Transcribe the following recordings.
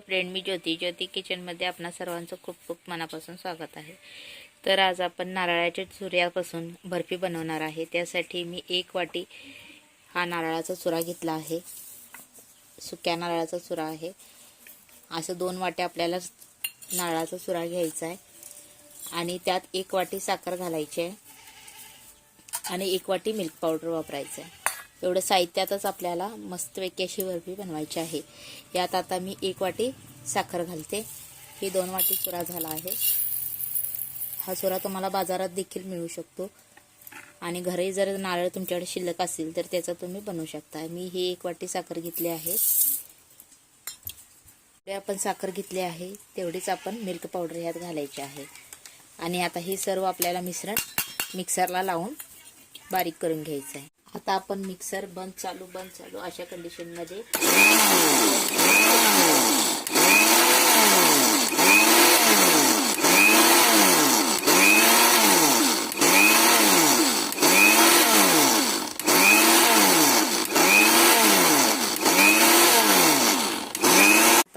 Friend मी ज्योती ज्योती किचनमध्ये आपणा सर्वांचं खूप खूप मनापासून स्वागत आहे. तर आज आपण नारळाच्या चुऱ्यापासून बर्फी बनवणार आहे. त्यासाठी मी एक वाटी हा नारळाचा चुरा घेतला आहे. सुक्या नारळाचा चुरा आहे. असं दोन वाट्या आपल्याला नारळाचा चुरा घ्यायचा आहे. आणि त्यात एक वाटी साखर घालायची आहे. आणि एक वाटी मिल्क पावडर वापरायचं आहे. एवढं साहित्यातच आपल्याला मस्तपैकी अशी बर्फी बनवायची आहे. यात आता मी एक वाटी साखर घालते. ही दोन वाटी चुरा झाला आहे. हा चुरा तुम्हाला बाजारात देखील मिळू शकतो. आणि घरी जर नारळ तुमच्याकडे शिल्लक असेल तर त्याचा तुम्ही बनवू शकता. मी ही एक वाटी साखर घेतली आहे. आपण साखर घेतली आहे तेवढीच आपण मिल्क पावडर ह्यात घालायची आहे. आणि आता हे सर्व आपल्याला मिश्रण मिक्सरला लावून बारीक करून घ्यायचं आहे. आता आपण मिक्सर बंद चालू बंद चालू अशा कंडिशनमध्ये मध्ये.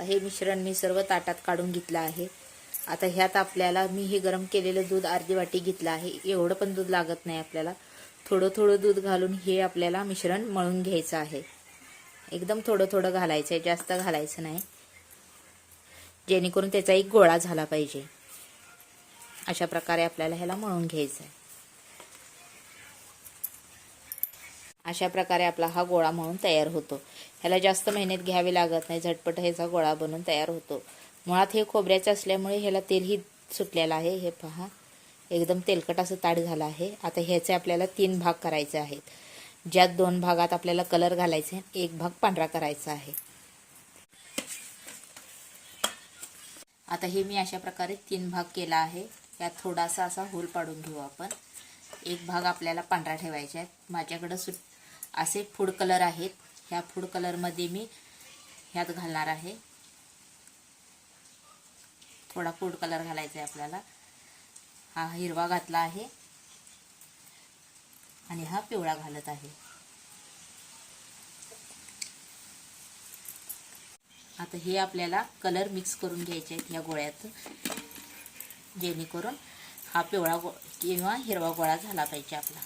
हे मिश्रण मी सर्व ताटात काढून घेतलं आहे. आता ह्यात आपल्याला मी हे गरम केलेलं दूध अर्धी वाटी घेतलं आहे. एवढं पण दूध लागत नाही आपल्याला. थोडं थोडं दूध घालून हे आपल्याला मिश्रण मळून घ्यायचं आहे. एकदम थोडं थोडं घालायचं आहे जास्त घालायचं नाही. जेणेकरून त्याचा एक गोळा झाला पाहिजे. अशा प्रकारे आपल्याला ह्याला मळून घ्यायचं आहे. अशा प्रकारे आपला हा गोळा म्हणून तयार होतो. ह्याला जास्त मेहनत घ्यावी लागत नाही झटपट ह्याचा गोळा बनून तयार होतो. मुळात हे खोबऱ्याचं असल्यामुळे ह्याला तेलही सुटलेलं आहे. हे पहा. एकदम तेलकट असं ताट झालं आहे. आता ह्याचे आपल्याला तीन भाग करायचे आहेत. ज्यात दोन भागात आपल्याला कलर घालायचे एक भाग पांढरा करायचा आहे. आता हे मी अशा प्रकारे तीन भाग केला आहे. यात थोडासा असा होल पाडून घेऊ आपण. एक भाग आपल्याला पांढरा ठेवायचा आहे. माझ्याकडं सु असे फूड कलर आहेत. ह्या फूड कलरमध्ये मी ह्यात घालणार आहे. थोडा फूड कलर घालायचा आहे आपल्याला. हा हिरवा घातला आहे. आणि हा पिवळा घालत आहे. आता हे आपल्याला कलर मिक्स करून घ्यायचे आहेत या गोळ्यात. जेणेकरून हा पिवळा गो किंवा हिरवा गोळा झाला पाहिजे आपला.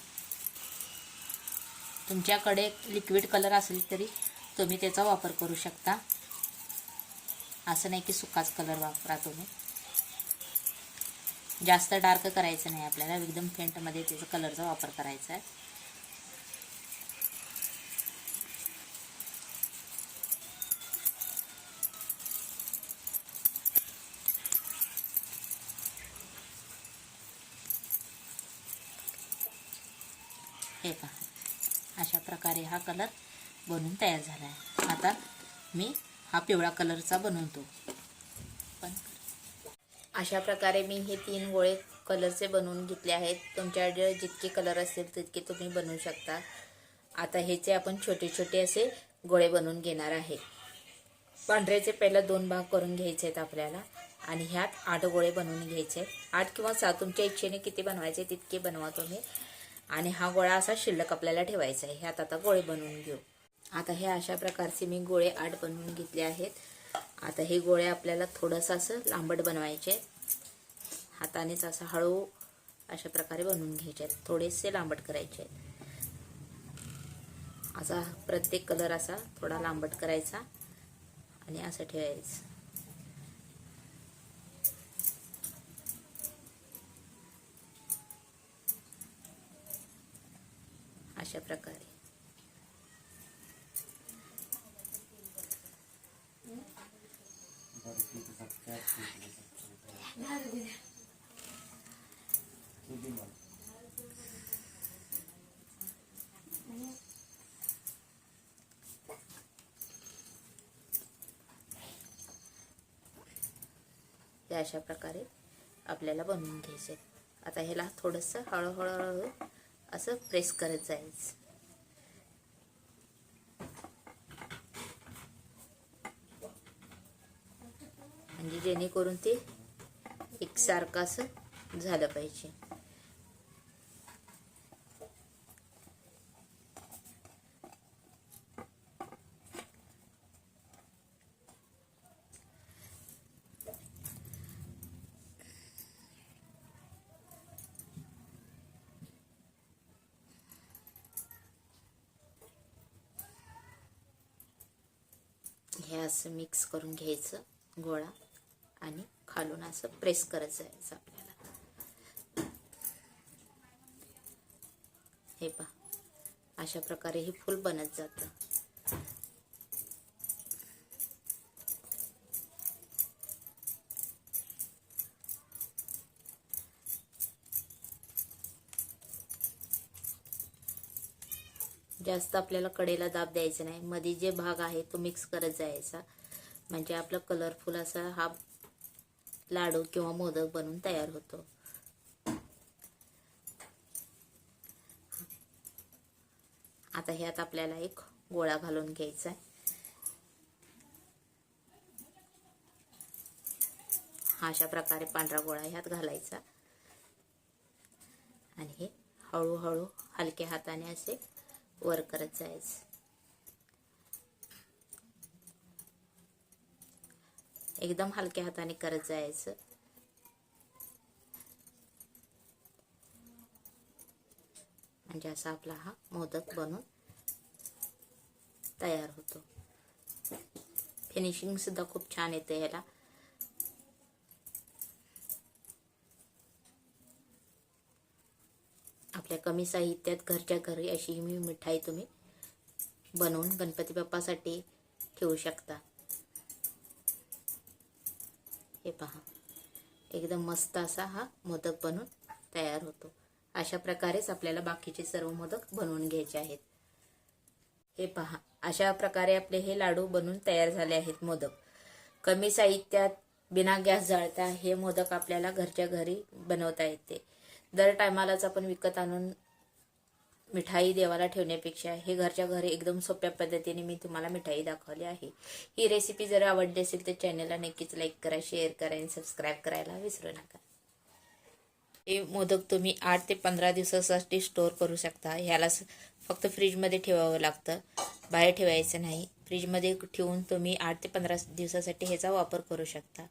तुमच्याकडे लिक्विड कलर असेल तरी तुम्ही त्याचा वापर करू शकता. असं नाही की सुकाच कलर वापरा तुम्ही. जास्त डार्क करायचं नाही आपल्याला एकदम फेंटमध्ये त्याचा कलरचा वापर करायचा आहे. हे पहा. अशा प्रकारे हा कलर बनवून तयार झाला आहे. आता मी हा पिवळा कलरचा बनवतो. अशा प्रकारे मी हे तीन गोळे कलरचे बनवून घेतले आहेत. तुमच्याकडे जितके कलर असतील तितके तुम्ही बनवू शकता. आता ह्याचे आपण छोटे छोटे असे गोळे बनवून घेणार आहे. पांढऱ्याचे पहिला दोन भाग करून घ्यायचे आहेत आपल्याला. आणि ह्यात आठ गोळे बनवून घ्यायचे आहेत. आठ किंवा सात तुमच्या इच्छेने किती बनवायचे तितके बनवा तुम्ही. आणि हा गोळा असा शिल्लक आपल्याला ठेवायचा आहे. ह्यात आता गोळे बनवून घेऊ. आता हे अशा प्रकारचे मी गोळे आठ बनवून घेतले आहेत. आता हे गोळे आपल्याला थोडंसं असं लांबट बनवायचे आहेत. हातानेच असं हळू अशा प्रकारे बनवून घ्यायचे आहेत. थोडेसे लांबट करायचे आहेत. असा प्रत्येक कलर असा थोडा लांबट करायचा आणि असं ठेवायचं. अशा प्रकारे. हे अशा प्रकारे आपल्याला बनवून घ्यायचे आता ह्याला थोडंसं हळूहळू हळू असं प्रेस करत जायचं. म्हणजे जेणेकरून ते एकसारखं असं झालं पाहिजे. हे असं मिक्स करून घ्यायचं गोळा. आणि खालून असं प्रेस करत जायचं आपल्याला. हे पहा. अशा प्रकारे हे फूल बनत जातं. जास्त आपल्याला कडेला दाब द्यायचा नाही. मध्ये जे भाग आहे तो मिक्स करत जायचा. म्हणजे आपला कलरफुल असा हा लाडू किंवा मोदक बनून तयार होतो. आता ह्यात आपल्याला एक गोळा घालून घ्यायचा आहे अशा प्रकारे पांढरा गोळा ह्यात घालायचा. आणि हे हळूहळू हलक्या हाताने असे वर करत जायचं. एकदम हलक्या हाताने करत जायचं. म्हणजे असा आपला हा मोदक बनून तयार होतो. फिनिशिंग सुद्धा खूप छान येते याला आपल्या कमी साहित्यात घरच्या घरी अशी मी मिठाई तुम्ही बनवून गणपती बाप्पासाठी ठेवू शकता. हे पहा. एकदम मस्त असा हा मोदक बनून तयार होतो. अशा प्रकारेच आपल्याला बाकीचे सर्व मोदक बनवून घ्यायचे आहेत. हे पहा. अशा प्रकारे आपले हे लाडू बनून तयार झाले आहेत मोदक. कमी साहित्यात बिना गॅस जाळता हे मोदक आपल्याला घरच्या घरी बनवता येते. दर टायमालाच आपण विकत आणून मिठाई देवाला ठेवण्यापेक्षा हे घरच्या घरी एकदम सोप्या पद्धतीने मी तुम्हाला मिठाई दाखवली आहे. ही रेसिपी जर आवडली असेल तर चॅनलला नक्कीच लाईक करा शेअर करा आणि सबस्क्राईब करायला विसरू नका. हे मोदक तुम्ही आठ ते पंधरा दिवसासाठी स्टोअर करू शकता. ह्याला स- फक्त फ्रीजमध्ये ठेवावं लागतं. बाहेर ठेवायचं नाही. फ्रीजमध्ये ठेवून तुम्ही आठ ते पंधरा दिवसासाठी ह्याचा वापर करू शकता.